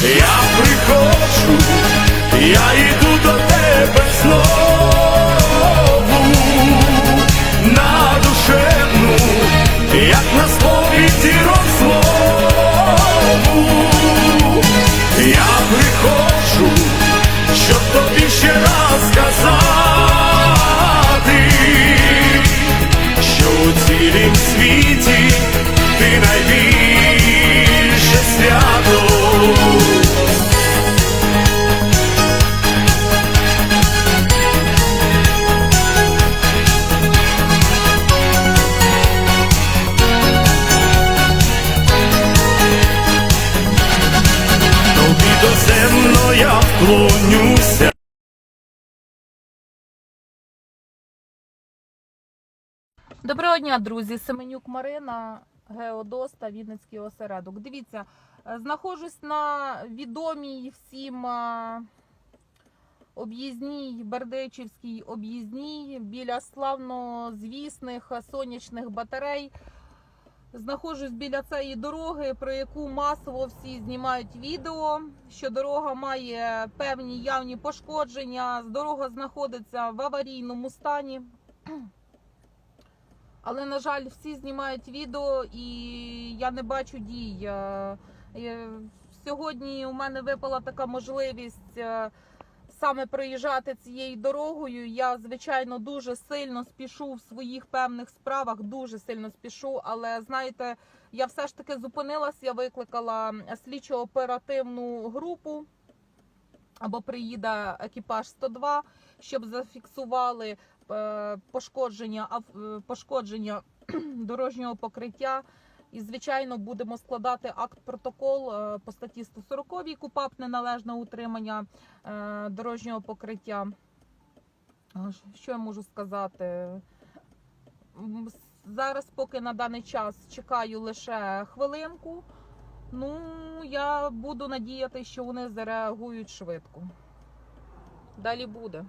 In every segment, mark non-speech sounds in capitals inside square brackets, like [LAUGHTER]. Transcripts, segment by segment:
Я приходжу, я йду до тебе знову Доброго дня, друзі! Семенюк Марина, Геодоста, Вінницький осередок. Дивіться, е, знаходжусь на відомій всім е, об'їзній Бердичівській об'їзній біля славнозвісних сонячних батарей. Знаходжусь біля цієї дороги, про яку масово всі знімають відео. Що дорога має певні явні пошкодження. Дорога знаходиться в аварійному стані. Але, на жаль, всі знімають відео і я не бачу дій. Е, е, Сьогодні у мене випала така можливість е, саме проїжджати цією дорогою. Я, звичайно, дуже сильно спішу в своїх певних справах, дуже сильно спішу. Але знаєте, я все ж таки зупинилась, я викликала слідчо-оперативну групу або приїде екіпаж 102, щоб зафіксували пошкодження е, пошкодження [CLEARS THROAT] дорожнього покриття. І, звичайно, будемо складати акт протокол е, по статті 140 КУПАП неналежне утримання е, дорожнього покриття. Що я можу сказати? Зараз, поки на даний час чекаю лише хвилинку. Ну, я буду надіяти, що вони зареагують швидко. Далі буде.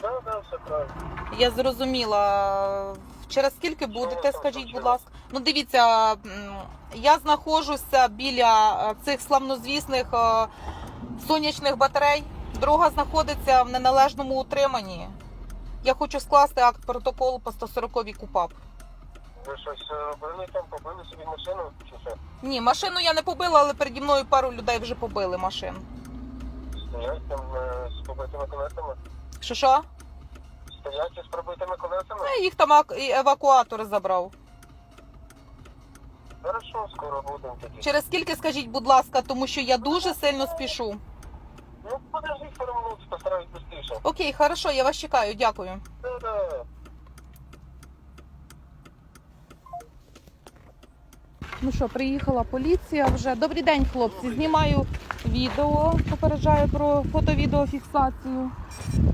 Да, да, все правильно. Я зрозуміла. Через скільки будете, скажіть, будь ласка. Ну, дивіться, я знаходжуся біля е, цих славнозвісних е, сонячних батарей. Дорога знаходиться в неналежному утриманні. Я хочу скласти акт протоколу по 140 КУПАП. Ви щось е, робили там, побили собі машину чи що? Ні, машину я не побила, але переді мною пару людей вже побили машин. Стоять там з побитими колесами? Що що? Стоять із пробитими колесами? Е, Їх там ак- і евакуатор забрав. Хорошо, скоро будемо тоді. Через скільки скажіть, будь ласка, тому що я дуже сильно спішу. Ну, подожди пару минут, постараюсь швидше. Окей, хорошо, я вас чекаю, дякую. Да, да. Ну що, приїхала поліція вже. Добрий день, хлопці. Знімаю відео, попереджаю про фото-відеофіксацію.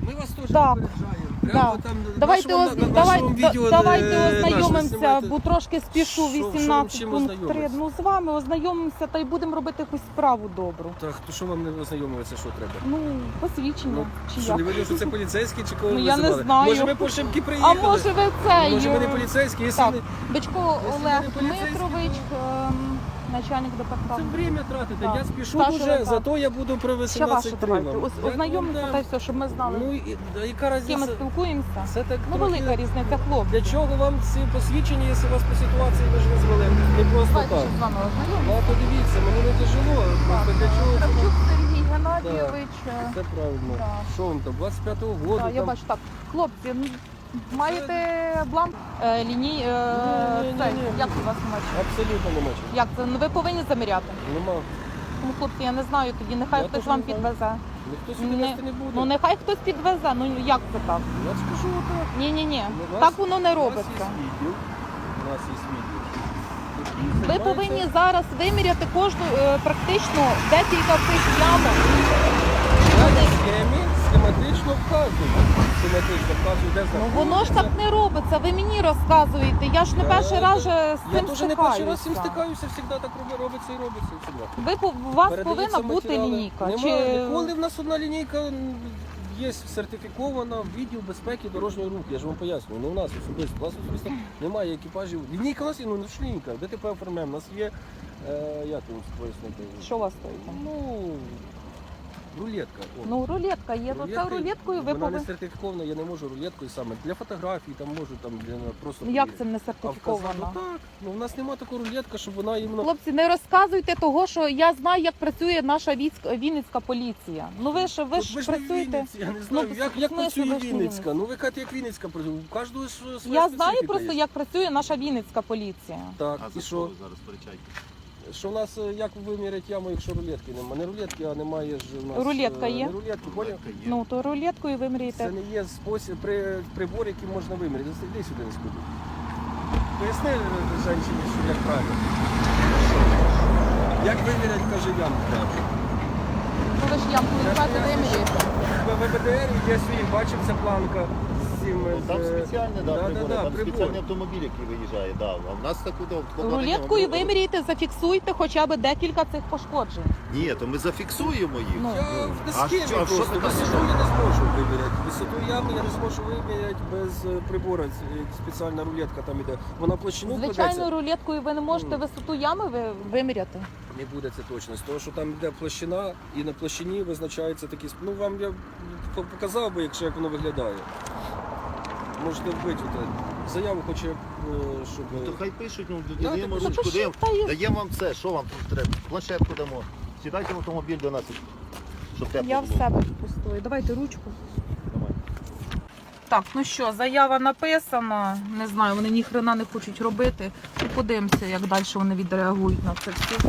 Ми вас теж Так. попереджаємо. Да. Прямо там на Давайте, вашому- оз... на давай... вашому да- відео, давайте е, наше ознайомимося, бо трошки спішу Що- що 18 чим пункт 3. ознайомитися? Ну з вами ознайомимося та й будемо робити якусь справу добру. Так, то що вам не ознайомилися, що треба? Ну, посвідчення. Ну, чи Що як? не видно, що це поліцейський чи кого Ну, я не визивали? знаю. Може, ми по Шимки А приїхали? може ви цей? Може, ми не поліцейські, якщо Так, не... Бичко Якщо Олег ви не Дмитрович, ем, начальник Це время тратите. Так. Я спішу Старший дуже, лейтенант. зато я буду про Ще 18 давайте. Ознайомимося вам та й все, щоб ми знали, Ну, і, да, яка з ким ми різниця? спілкуємося. Це так Ну, трохи- велика різниця, хлопці. Для чого вам ці посвідчення, якщо вас по ситуації ви ж визвали? Не просто Давайте так. ще з вами Ну, ознайомимося. а подивіться, мені не тяжело. Просто для чого це? Кравчук Сергій Геннадійович. е, Це правильно. Так. Що вам там, 25-го року? Так, я бачу так. Хлопці, ну, маєте бланк е, ліній. Е, як у вас немає? Абсолютно нема чого. Як це? Ну ви повинні заміряти. Нема. Ну, хлопці, я не знаю, тоді нехай Я хтось теж вам не знаю. підвезе. Ніхто сюди Не- вести не буде. Ну нехай хтось підвезе. Ну як це так? Я ж кажу отак. Ні, ні, ні. Ну, у Так воно не У нас робиться. є відділ. У нас є відділ. який Ви займається- повинні зараз виміряти кожну е, практично декілька цих ямок. Я на схемі схематично вказую. Схематично вказую, де Ну знаходиться. воно ж так не робиться. Ви мені розказуєте. Я ж не Я- перший раз же з Я цим теж не перший раз з цим стикаюся. стикаюся, завжди так роби- робиться і робиться. і. Ви пов- у вас Передаються повинна бути матеріали. лінійка. Нема, Чи Ніколи в нас одна лінійка м, є сертифікована в відділ безпеки дорожнього руху. Я ж вам пояснюю. Ну у нас особисто, у нас особисто немає екіпажів. Лінійка у нас є, ну не ж лінійка, ДТП оформляємо. У нас є Е, як вам пояснити? Що у вас стоїть? Ну, рулетка. О. Ну, рулетка є, то це рулеткою ви Вона не повинні. сертифікована, я не можу рулеткою саме. Для фотографій там можу там для просто. Ну, Як це не А сертифіковано? ну, так. Ну, у нас немає такої рулетки, щоб вона іменно. Хлопці, не розказуйте того, що я знаю, як працює наша військ- Вінницька поліція. Ну ви ж ви От ж ви ж не працюєте. Вінниці, я не знаю, Ну, як, в як ви працює ж не Вінницька. Ну ви кажете, як Вінницька працює. У кожного ж своя Я знаю специфіка просто, є. як працює наша Вінницька поліція. Так, А і за що? що ви зараз сперечаєте? Що у нас, е, як вимірять яму, якщо рулетки немає? Не рулетки, а немає ж у нас... Рулетка е, є? Не рулетки, поняв? Є. Ну то рулеткою ви Це не є спосіб, при, прибор, який можна виміряти. Іди сюди не скуди. Поясни е, жінці, що як правильно. Як вимірять, каже, яму треба. Ну ви ж ямку відкати вимірюєте. В ВБДР є свій, бачив, ця планка цим. Ну, Там з- спеціальні да, да, прибори, да, да, там прибор. спеціальний автомобіль, який виїжджає, да. а в нас таку до Рулеткою виміряєте, зафіксуйте хоча б декілька цих пошкоджень. Ні, то ми зафіксуємо їх. Ну. Я А в схемі що- а що просто. Висоту я не зможу виміряти. Висоту ями я не зможу виміряти без е, прибора. Ц- е, Спеціальна рулетка там іде. Вона площину Звичайно, кладеться. рулеткою ви не можете Ну. висоту ями ви- виміряти. Не буде це точно. З того, що там йде площина, і на площині визначається такі. сп- Ну вам я по- показав би, якщо як воно виглядає. Можете вбити. от, Заяву хоче, е, щоб. Ну, то хай пишуть, ну, даємо ручку, Запишіть, даємо, та й- даємо вам це, що вам тут треба? Планшетку дамо. Сідайте в автомобіль до нас, щоб тепло Я в було. себе пустую. Давайте ручку. Давай. Так, ну що, заява написана. Не знаю, вони ніхрена не хочуть робити. І подивимося, як далі вони відреагують на це все.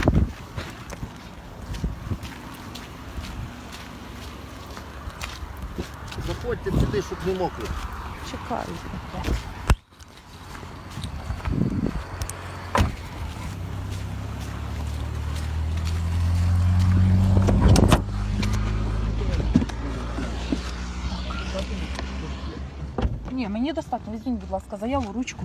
Заходьте сюди, щоб не мокли. Чекають. Ні, мені достатньо. Візьміть, будь ласка, заяву, ручку.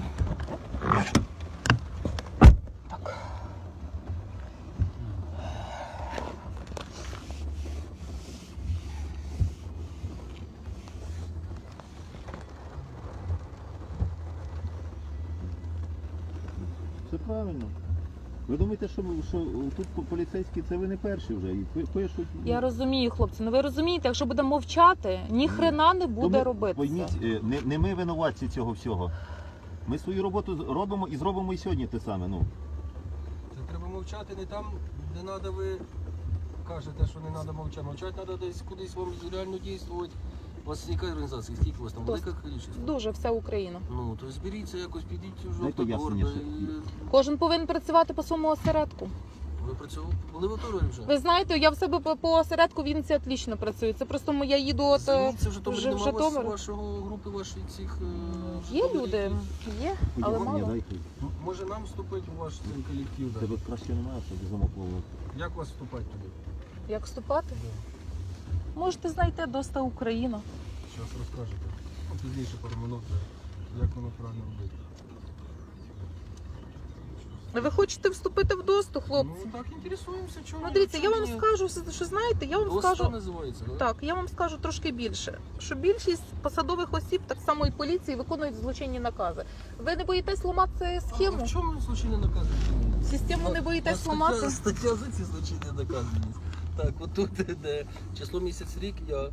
Ви що, що тут поліцейські це ви не перші вже і пишуть. Я розумію, хлопці. Ну ви розумієте, якщо буде мовчати, ні хрена не буде Тому, робити. Пойміть, е, не, не ми винуватці цього всього. Ми свою роботу робимо і зробимо і сьогодні те саме. Ну. Це треба мовчати не там, де треба ви кажете, що не треба мовчати. Мовчати треба десь кудись вам реально дійствувати. У вас яка організація? Скільки у вас там? Велика кількість? Дуже вся Україна. Ну, то зберіться якось, підіть в пояснення, Кожен повинен працювати по своєму осередку. ви працювали. Були в Оторві вже? Ви знаєте, я в себе по, по осередку в Вінниці отлично працюю. Це просто я їду от. е, Звідси в Житомирі вже в нема у вас вашого групи, вашої цих... е, Є Житомирі, люди, які- є, але Подівання мало. дайте. Може нам вступити в ваш цей колектив? Тебе Да? краще немає, щоб замок ловив. Як вас вступати туди? Як вступати? Можете знайти доста Україна. Зараз розкажете. Пізніше пару минут, як воно правильно робити. Ви хочете вступити в досту, хлопці? Ну так інтересуємося, чому. Ну дивіться, я вам ні? скажу, що знаєте, я вам Доста скажу. називається, да? Так, я вам скажу трошки більше, що більшість посадових осіб, так само і поліції, виконують злочинні накази. Ви не боїтесь ламати А схему? в чому злочинні накази? Систему не боїтесь стаття, ламати? Стаття за ці злочинні накази. Так, от тут де число місяць рік я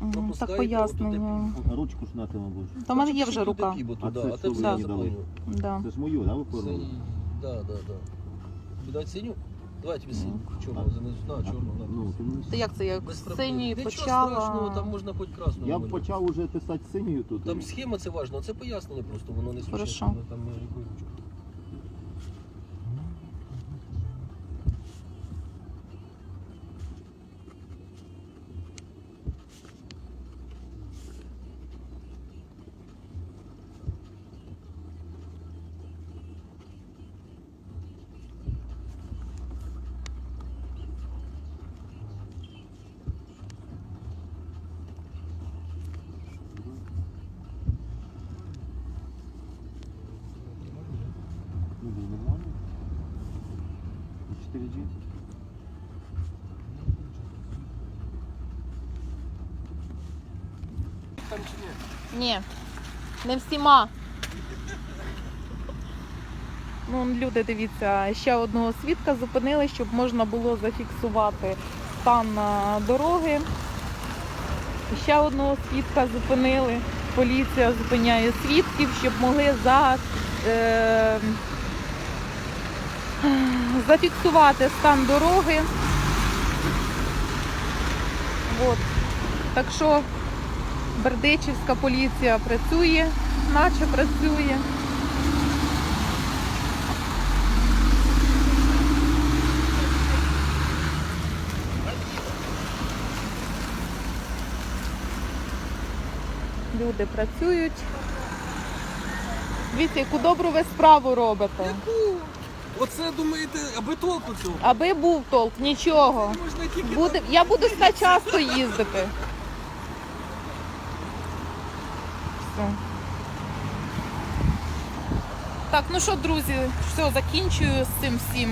Мгм, пропускаєте, Так пояснення. отут ручку ж на тебе будеш. Та в мене є вже рука. туди, А це а що ти ви все мені дали? Да. Це ж мою, да, ви оформили? Синій. Да, да, да. Синю? Давай тобі синю. Чорну А- занесу. На, на. Ну, ти мені- Та як це я Без з проблем. синьої Нічого страшного, там почала? можна хоч красну. Я б почав уже писати синьою тут. Там схема це важливо, це пояснення просто, воно не Хорошо. существенно, там не якою ручкою. Ну, ну, нормально. 4G. Там чи ні? Ні, не всіма. Ну, люди, дивіться, ще одного свідка зупинили, щоб можна було зафіксувати стан а, дороги. Ще одного свідка зупинили. Поліція зупиняє свідків, щоб могли за, е, зафіксувати стан дороги. От. Так що Бердичівська поліція працює, наче працює. Люди працюють. Дивіться, яку добру ви справу робите. Оце думаєте, аби толку цього? Аби був толк, нічого. Можна тільки Буде, я буду сюди часто їздити. Все. Так, ну що, друзі, все, закінчую з цим всім.